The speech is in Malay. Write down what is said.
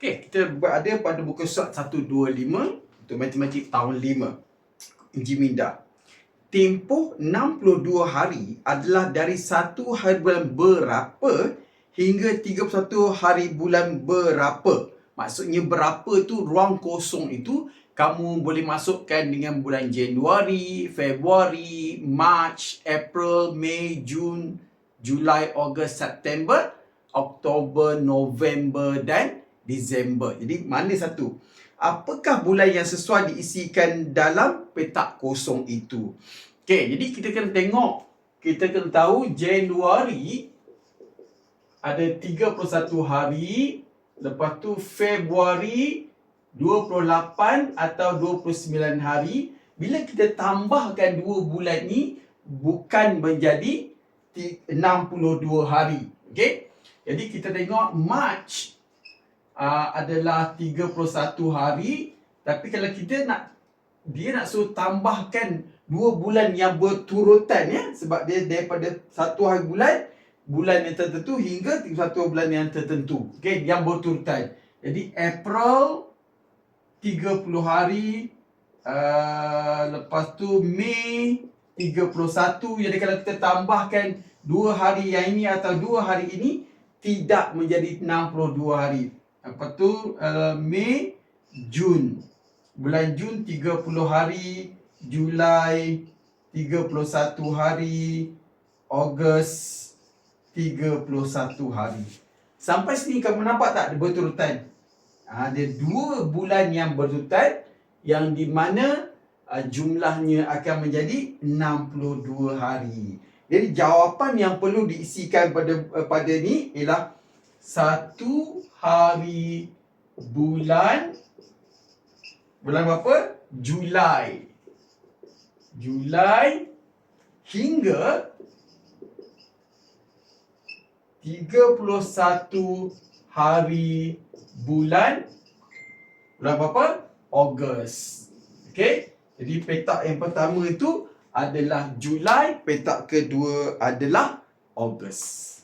Okey, kita berada pada buku surat 125 untuk matematik tahun 5. Inji Minda. Tempoh 62 hari adalah dari satu hari bulan berapa hingga 31 hari bulan berapa. Maksudnya berapa tu ruang kosong itu kamu boleh masukkan dengan bulan Januari, Februari, March, April, Mei, Jun, Julai, Ogos, September, Oktober, November dan Disember. Jadi mana satu? Apakah bulan yang sesuai diisikan dalam petak kosong itu? Okey, jadi kita kena tengok. Kita kena tahu Januari ada 31 hari. Lepas tu Februari 28 atau 29 hari. Bila kita tambahkan dua bulan ni bukan menjadi 62 hari. Okey? Jadi kita tengok March uh, adalah 31 hari. Tapi kalau kita nak dia nak suruh tambahkan dua bulan yang berturutan ya. Sebab dia daripada satu hari bulan bulan yang tertentu hingga satu bulan yang tertentu. Okey yang berturutan. Jadi April 30 hari. Uh, lepas tu Mei 31 jadi kalau kita tambahkan dua hari yang ini atau dua hari ini tidak menjadi 62 hari lepas tu uh, Mei Jun. Bulan Jun 30 hari. Julai 31 hari. Ogos 31 hari. Sampai sini kamu nampak tak berturutan? Ada dua bulan yang berturutan Yang di mana uh, jumlahnya akan menjadi 62 hari. Jadi jawapan yang perlu diisikan pada uh, pada ni ialah Satu hari bulan Bulan berapa? Julai Julai hingga 31 hari bulan bulan berapa? Ogos. Okey? Jadi petak yang pertama itu adalah Julai, petak kedua adalah Ogos.